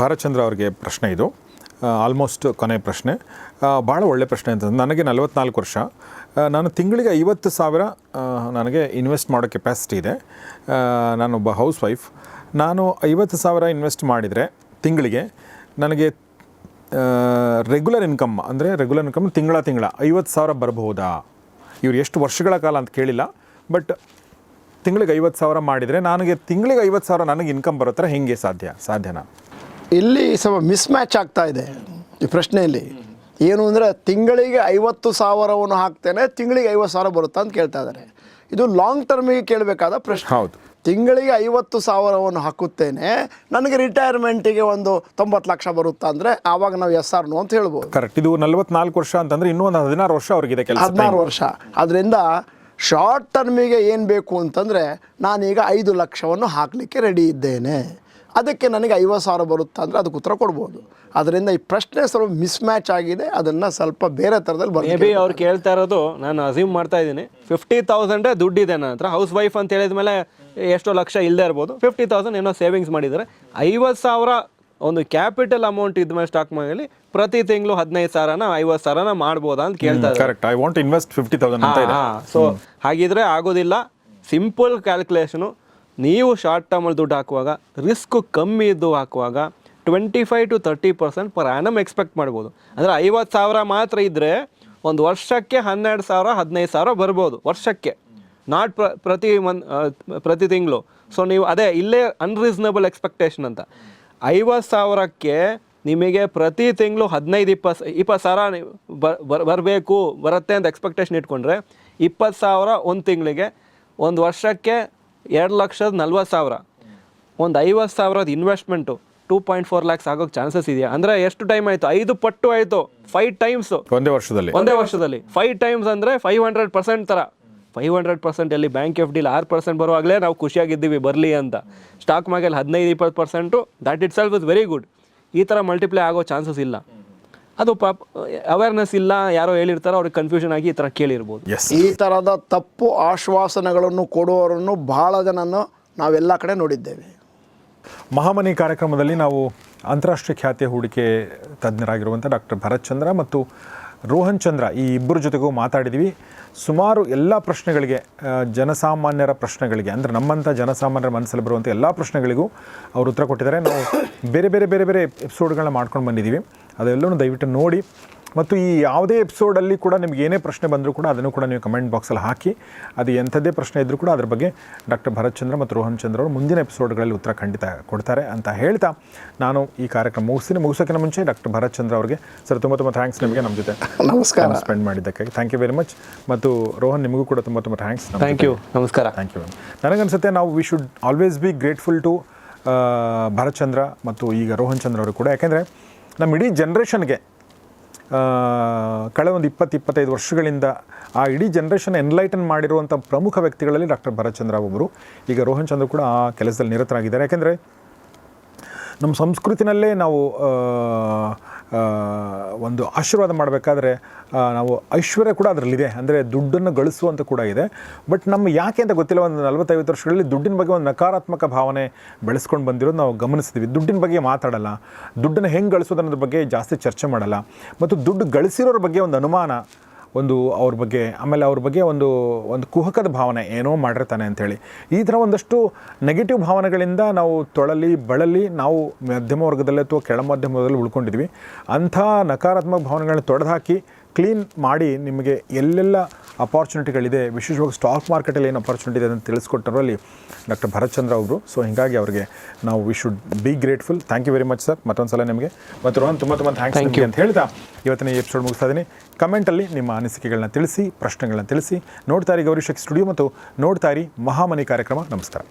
ಭಾರಚಂದ್ರ ಅವರಿಗೆ ಪ್ರಶ್ನೆ ಇದು. ಆಲ್ಮೋಸ್ಟ್ ಕೊನೆ ಪ್ರಶ್ನೆ. ಭಾಳ ಒಳ್ಳೆ ಪ್ರಶ್ನೆ ಅಂತ. ನನಗೆ ನಲವತ್ನಾಲ್ಕು ವರ್ಷ. ನಾನು ತಿಂಗಳಿಗೆ ಐವತ್ತು ಸಾವಿರ ನನಗೆ ಇನ್ವೆಸ್ಟ್ ಮಾಡೋ ಕೆಪಾಸಿಟಿ ಇದೆ. ನಾನೊಬ್ಬ ಹೌಸ್ ವೈಫ್ ನಾನು ಐವತ್ತು ಸಾವಿರ ಇನ್ವೆಸ್ಟ್ ಮಾಡಿದರೆ ತಿಂಗಳಿಗೆ ನನಗೆ ರೆಗ್ಯುಲರ್ ಇನ್ಕಮ್ ಅಂದರೆ ರೆಗ್ಯುಲರ್ ಇನ್ಕಮ್ ತಿಂಗಳ ತಿಂಗಳ ಐವತ್ತು ಸಾವಿರ ಬರಬಹುದಾ? ಇವ್ರು ಎಷ್ಟು ವರ್ಷಗಳ ಕಾಲ ಅಂತ ಕೇಳಿಲ್ಲ ಬಟ್ ತಿಂಗಳಿಗೆ ಐವತ್ತು ಸಾವಿರ ಮಾಡಿದರೆ ನನಗೆ ತಿಂಗಳಿಗೆ ಐವತ್ತು ಸಾವಿರ ನನಗೆ ಇನ್ಕಮ್ ಬರೋ ಥರ ಹೇಗೆ ಸಾಧ್ಯ, ಸಾಧ್ಯನಾ? ಇಲ್ಲಿ ಸ್ವಲ್ಪ ಮಿಸ್ ಮ್ಯಾಚ್ ಆಗ್ತಾ ಇದೆ ಈ ಪ್ರಶ್ನೆಯಲ್ಲಿ. ಏನು ಅಂದರೆ ತಿಂಗಳಿಗೆ ಐವತ್ತು ಸಾವಿರವನ್ನು ಹಾಕ್ತೇನೆ ತಿಂಗಳಿಗೆ ಐವತ್ತು ಸಾವಿರ ಬರುತ್ತಾ ಅಂತ ಕೇಳ್ತಾ ಇದ್ದಾರೆ. ಇದು ಲಾಂಗ್ ಟರ್ಮಿಗೆ ಕೇಳಬೇಕಾದ ಪ್ರಶ್ನೆ. ಹೌದು. ತಿಂಗಳಿಗೆ ಐವತ್ತು ಸಾವಿರವನ್ನು ಹಾಕುತ್ತೇನೆ ನನಗೆ ರಿಟೈರ್ಮೆಂಟಿಗೆ ಒಂದು ತೊಂಬತ್ತು ಲಕ್ಷ ಬರುತ್ತಾ ಅಂದರೆ ಆವಾಗ ನಾವು ಎಸ್ ಆರ್ ನೋ ಅಂತ ಹೇಳ್ಬೋದು. ಕರೆಕ್ಟ್ ಇದು ನಲ್ವತ್ನಾಲ್ಕು ವರ್ಷ ಅಂತಂದರೆ ಇನ್ನೂ ಒಂದು ಹದಿನಾರು ವರ್ಷ ಅವ್ರಿಗಿದೆ ಕೆಲಸ ಹದಿನಾರು ವರ್ಷ. ಅದರಿಂದ ಶಾರ್ಟ್ ಟರ್ಮಿಗೆ ಏನು ಬೇಕು ಅಂತಂದರೆ ನಾನೀಗ ಐದು ಲಕ್ಷವನ್ನು ಹಾಕಲಿಕ್ಕೆ ರೆಡಿ ಇದ್ದೇನೆ. ಅದಕ್ಕೆ ನನಗೆ ಐವತ್ತು ಸಾವಿರ ಬರುತ್ತಾ ಅಂದರೆ ಅದಕ್ಕೆ ಉತ್ತರ ಕೊಡ್ಬೋದು. ಅದರಿಂದ ಈ ಪ್ರಶ್ನೆ ಸ್ವಲ್ಪ ಮಿಸ್ ಮ್ಯಾಚ್ ಆಗಿದೆ ಅದನ್ನು ಸ್ವಲ್ಪ ಬೇರೆ ಥರದಲ್ಲಿ ಮೇ ಬರ್ತದೆ ಬಿ ಅವ್ರು ಕೇಳ್ತಾ ಇರೋದು ನಾನು ಅಸ್ಯೂಮ್ ಮಾಡ್ತಾ ಇದ್ದೀನಿ. ಫಿಫ್ಟಿ ತೌಸಂಡೇ ದುಡ್ಡಿದೆ ನನ್ನ ಹತ್ರ. ಹೌಸ್ ವೈಫ್ ಅಂತ ಹೇಳಿದ ಮೇಲೆ ಎಷ್ಟೋ ಲಕ್ಷ ಇಲ್ಲದೆ ಇರ್ಬೋದು. ಫಿಫ್ಟಿ ತೌಸಂಡ್ ಏನೋ ಸೇವಿಂಗ್ಸ್ ಮಾಡಿದರೆ ಐವತ್ತು ಸಾವಿರ ಒಂದು ಕ್ಯಾಪಿಟಲ್ ಅಮೌಂಟ್ ಇದ್ದ ಮೇಲೆ ಸ್ಟಾಕ್ ಮಾಡಲಿ ಪ್ರತಿ ತಿಂಗಳು ಹದಿನೈದು ಸಾವಿರನ ಐವತ್ತು ಸಾವಿರನ ಮಾಡ್ಬೋದಾ ಅಂತ ಕೇಳ್ತಾ ಇದ್ದಾರೆ. Correct I want invest fifty thousand ಅಂತ ಇದೆ. ಸೊ ಹಾಗಿದ್ರೆ ಆಗೋದಿಲ್ಲ. ಸಿಂಪಲ್ ಕ್ಯಾಲ್ಕುಲೇಷನು ನೀವು ಶಾರ್ಟ್ ಟರ್ಮಲ್ಲಿ ದುಡ್ಡು ಹಾಕುವಾಗ ರಿಸ್ಕ್ ಕಮ್ಮಿ ಇದ್ದು ಹಾಕುವಾಗ twenty five to thirty percent per annum expect ಮಾಡ್ಬೋದು. ಅಂದರೆ ಐವತ್ತು ಸಾವಿರ ಮಾತ್ರ ಇದ್ದರೆ ಒಂದು ವರ್ಷಕ್ಕೆ ಹನ್ನೆರಡು ಸಾವಿರ, ಹದಿನೈದು ಸಾವಿರ ಬರ್ಬೋದು ವರ್ಷಕ್ಕೆ. ನಾಟ್ ಪ್ರ, ಪ್ರತಿ ಮನ್ ಪ್ರತಿ ತಿಂಗಳು. ಸೊ ನೀವು ಅದೇ, ಇಲ್ಲೇ ಅನ್ರೀಸನಬಲ್ ಎಕ್ಸ್ಪೆಕ್ಟೇಷನ್ ಅಂತ. ಐವತ್ತು ಸಾವಿರಕ್ಕೆ ನಿಮಗೆ ಪ್ರತಿ ತಿಂಗಳು ಹದಿನೈದು, ಇಪ್ಪತ್ತು ಇಪ್ಪತ್ತು ಸಾವಿರ ನೀವು ಬರಬೇಕು, ಬರುತ್ತೆ ಅಂತ ಎಕ್ಸ್ಪೆಕ್ಟೇಷನ್ ಇಟ್ಕೊಂಡ್ರೆ, ಇಪ್ಪತ್ತು ಸಾವಿರ ಒಂದು ತಿಂಗಳಿಗೆ, ಒಂದು ವರ್ಷಕ್ಕೆ ಎರಡು ಲಕ್ಷದ ನಲ್ವತ್ತು ಸಾವಿರ. ಒಂದು ಐವತ್ತು ಸಾವಿರದ investment two point four lakhs ಆಗೋಕ್ಕೆ ಚಾನ್ಸಸ್ ಇದೆಯಾ? ಅಂದರೆ ಎಷ್ಟು ಟೈಮ್ ಆಯಿತು? ಐದು ಪಟ್ಟು ಆಯಿತು. ಫೈವ್ ಟೈಮ್ಸು ಒಂದೇ ವರ್ಷದಲ್ಲಿ. ಒಂದೇ ವರ್ಷದಲ್ಲಿ. ಫೈವ್ ಟೈಮ್ಸ್ ಅಂದರೆ ಫೈವ್ ಹಂಡ್ರೆಡ್ ಪರ್ಸೆಂಟ್ ಥರ ಫೈವ್ ಹಂಡ್ರೆಡ್ ಪರ್ಸೆಂಟ್ ಅಲ್ಲಿ ಬ್ಯಾಂಕ್ ಎಫ್ ಡಿಲಿ ಆರು ಪರ್ಸೆಂಟ್ ಬರುವಾಗಲೇ ನಾವು ಖುಷಿಯಾಗಿದ್ದೀವಿ ಬರಲಿ ಅಂತ. ಸ್ಟಾಕ್ ಮಾರ್ಕೆಟ್ ಹದಿನೈದು ಇಪ್ಪತ್ತು percent that itself is very good ಈ ಥರ ಮಲ್ಟಿಪ್ಲೈ ಆಗೋ ಚಾನ್ಸಸ್ ಇಲ್ಲ. ಅದು ಪಾಪ ಅವೇರ್ನೆಸ್ ಇಲ್ಲ ಯಾರೋ ಹೇಳಿರ್ತಾರೋ ಅವ್ರಿಗೆ ಕನ್ಫ್ಯೂಷನ್ ಆಗಿ ಈ ಥರ ಕೇಳಿರ್ಬೋದು. ಈ ಥರದ ತಪ್ಪು ಆಶ್ವಾಸನೆಗಳನ್ನು ಕೊಡುವವರನ್ನು ಬಹಳ ಜನನ್ನು ನಾವೆಲ್ಲ ಕಡೆ ನೋಡಿದ್ದೇವೆ. ಮಹಾಮನಿ ಕಾರ್ಯಕ್ರಮದಲ್ಲಿ ನಾವು ಅಂತಾರಾಷ್ಟ್ರೀಯ ಖ್ಯಾತಿಯ ಹೂಡಿಕೆ ತಜ್ಞರಾಗಿರುವಂಥ ಡಾಕ್ಟರ್ ಭರತ್ ಚಂದ್ರ ಮತ್ತು ರೋಹನ್ ಚಂದ್ರ ಈ ಇಬ್ಬರ ಜೊತೆಗೂ ಮಾತಾಡಿದ್ವಿ. ಸುಮಾರು ಎಲ್ಲ ಪ್ರಶ್ನೆಗಳಿಗೆ ಜನಸಾಮಾನ್ಯರ ಪ್ರಶ್ನೆಗಳಿಗೆ ಅಂದರೆ ನಮ್ಮಂಥ ಜನಸಾಮಾನ್ಯರ ಮನಸ್ಸಲ್ಲಿ ಬರುವಂಥ ಎಲ್ಲ ಪ್ರಶ್ನೆಗಳಿಗೂ ಅವರು ಉತ್ತರ ಕೊಟ್ಟಿದ್ದಾರೆ. ನಾವು ಬೇರೆ ಬೇರೆ ಬೇರೆ ಬೇರೆ ಎಪಿಸೋಡ್ಗಳನ್ನ ಮಾಡ್ಕೊಂಡು ಬಂದಿದ್ದೀವಿ ಅದೆಲ್ಲವೂ ದಯವಿಟ್ಟು ನೋಡಿ. ಮತ್ತು ಈ ಯಾವುದೇ ಎಪಿಸೋಡಲ್ಲಿ ಕೂಡ ನಿಮ್ಗೆ ಏನೇ ಪ್ರಶ್ನೆ ಬಂದರೂ ಕೂಡ ಅದನ್ನು ಕೂಡ ನೀವು ಕಮೆಂಟ್ ಬಾಕ್ಸಲ್ಲಿ ಹಾಕಿ. ಅದು ಎಂಥದ್ದೇ ಪ್ರಶ್ನೆ ಇದ್ದರೂ ಕೂಡ ಅದ್ರ ಬಗ್ಗೆ ಡಾಕ್ಟರ್ ಭರತ್ ಚಂದ್ರ ಮತ್ತು ರೋಹನ್ ಚಂದ್ರ ಅವರು ಮುಂದಿನ ಎಪಿಸೋಡ್ಗಳಲ್ಲಿ ಉತ್ತರ ಖಂಡಿತ ಕೊಡ್ತಾರೆ ಅಂತ ಹೇಳ್ತಾ ನಾನು ಈ ಕಾರ್ಯಕ್ರಮ ಮುಗಿಸ್ತೀನಿ. ಮುಗಿಸೋಕ್ಕಿಂತ ಮುಂಚೆ ಡಾಕ್ಟರ್ ಭರತ್ ಚಂದ್ರ ಅವರಿಗೆ ಸರ್ ತುಂಬ ತುಂಬ ಥ್ಯಾಂಕ್ಸ್ ನಿಮಗೆ ನಮ್ಮ ಜೊತೆ ನಮಸ್ಕಾರ. ಸ್ಪೆಂಡ್ ಮಾಡಿದ್ದಕ್ಕಾಗಿ. ಥ್ಯಾಂಕ್ ಯು ವೆರಿ ಮಚ್ ಮತ್ತು ರೋಹನ್ ನಿಮಗೂ ಕೂಡ ತುಂಬ ತುಂಬ ಥ್ಯಾಂಕ್ಸ್ ಥ್ಯಾಂಕ್ ಯು ನಮಸ್ಕಾರ. ಥ್ಯಾಂಕ್ ಯು ನನಗನ್ಸುತ್ತೆ ನಾವು we should always be grateful to Bharat Chandra ಮತ್ತು ಈಗ ರೋಹನ್ ಚಂದ್ರ ಅವರು ಕೂಡ. ಯಾಕೆಂದರೆ ನಮ್ಮ ಇಡೀ ಜನ್ರೇಷನ್ಗೆ ಕಳೆದ ಒಂದು ಇಪ್ಪತ್ತು, ಇಪ್ಪತ್ತೈದು ವರ್ಷಗಳಿಂದ ಆ ಇಡೀ ಜನ್ರೇಷನ್ ಎನ್ಲೈಟನ್ ಮಾಡಿರುವಂಥ ಪ್ರಮುಖ ವ್ಯಕ್ತಿಗಳಲ್ಲಿ ಡಾಕ್ಟರ್ ಭರತ್ಚಂದ್ರ ಒಬ್ಬರು. ಈಗ ರೋಹನ್ ಚಂದ್ರ ಕೂಡ ಆ ಕೆಲಸದಲ್ಲಿ ನಿರತರಾಗಿದ್ದಾರೆ. ಯಾಕೆಂದರೆ, ನಮ್ಮ ಸಂಸ್ಕೃತಿನಲ್ಲೇ ನಾವು ಒಂದು ಆಶೀರ್ವಾದ ಮಾಡಬೇಕಾದ್ರೆ ನಾವು ಐಶ್ವರ್ಯ ಕೂಡ ಅದರಲ್ಲಿದೆ. ಅಂದರೆ ದುಡ್ಡನ್ನು ಗಳಿಸುವಂಥ ಕೂಡ ಇದೆ. ಬಟ್ ನಮ್ಮ ಯಾಕೆ ಅಂತ ಗೊತ್ತಿಲ್ಲ. ಒಂದು ನಲವತ್ತೈವತ್ತು ವರ್ಷಗಳಲ್ಲಿ ದುಡ್ಡಿನ ಬಗ್ಗೆ ಒಂದು ನಕಾರಾತ್ಮಕ ಭಾವನೆ ಬೆಳೆಸ್ಕೊಂಡು ಬಂದಿರೋದು ನಾವು ಗಮನಿಸ್ತೀವಿ ದುಡ್ಡಿನ ಬಗ್ಗೆ ಮಾತಾಡಲ್ಲ. ದುಡ್ಡನ್ನು ಹೆಂಗೆ ಗಳಿಸೋದು ಅನ್ನೋದ್ರ ಬಗ್ಗೆ ಜಾಸ್ತಿ ಚರ್ಚೆ ಮಾಡಲ್ಲ. ಮತ್ತು ದುಡ್ಡು ಗಳಿಸಿರೋರ ಬಗ್ಗೆ ಒಂದು ಅನುಮಾನ ಒಂದು ಅವ್ರ ಬಗ್ಗೆ, ಆಮೇಲೆ ಅವ್ರ ಬಗ್ಗೆ ಒಂದು ಒಂದು ಕುಹಕದ ಭಾವನೆ ಏನೋ ಮಾಡಿರ್ತಾನೆ ಅಂಥೇಳಿ. ಈ ಥರ ಒಂದಷ್ಟು ನೆಗೆಟಿವ್ ಭಾವನೆಗಳಿಂದ ನಾವು ತೊಳಲಿ, ಬಳಲಿ ನಾವು ಮಧ್ಯಮ ವರ್ಗದಲ್ಲಿ ಅಥವಾ ಕೆಳ ಮಧ್ಯಮದಲ್ಲಿ ಉಳ್ಕೊಂಡಿದ್ವಿ. ಅಂಥ ನಕಾರಾತ್ಮಕ ಭಾವನೆಗಳನ್ನ ತೊಡೆದುಹಾಕಿ ಕ್ಲೀನ್ ಮಾಡಿ ನಿಮಗೆ ಎಲ್ಲೆಲ್ಲ ಅಪಾರ್ಚುನಿಟಿಗಳಿದೆ ವಿಶೇಷವಾಗಿ ಸ್ಟಾಕ್ ಮಾರ್ಕೆಟಲ್ಲಿ ಏನು ಅಪಾರ್ಚುನಿಟಿ ಇದೆ ಅಂತ ತಿಳಿಸ್ಕೊಟ್ಟರಲ್ಲಿ ಡಾಕ್ಟರ್ ಭರತ್ಚಂದ್ರ ಅವರು. ಸೊ ಹೀಗಾಗಿ ಅವರಿಗೆ ನಾವು we should be grateful thank you very much sir ಮತ್ತೊಂದು ಸಲ ನಿಮಗೆ. ಮತ್ತು ರೋಹನ್ ತುಂಬ ತುಂಬ ಥ್ಯಾಂಕ್ಸ್ ನಿಮಗೆ ಅಂತ ಹೇಳ್ತಾ ಇವತ್ತಿನ ಈ ಎಪಿಸೋಡ್ ಮುಗಿಸ್ತಾ ಇದ್ದೀನಿ. ಕಮೆಂಟಲ್ಲಿ ನಿಮ್ಮ ಅನಿಸಿಕೆಗಳನ್ನ ತಿಳಿಸಿ ಪ್ರಶ್ನೆಗಳನ್ನ ತಿಳಿಸಿ. ನೋಡ್ತಾ ಇರಿ ಗೌರಿ ಸ್ಟುಡಿಯೋ ಮತ್ತು ನೋಡ್ತಾ ಇರಿ ಮಹಾಮನಿ ಕಾರ್ಯಕ್ರಮ. ನಮಸ್ಕಾರ.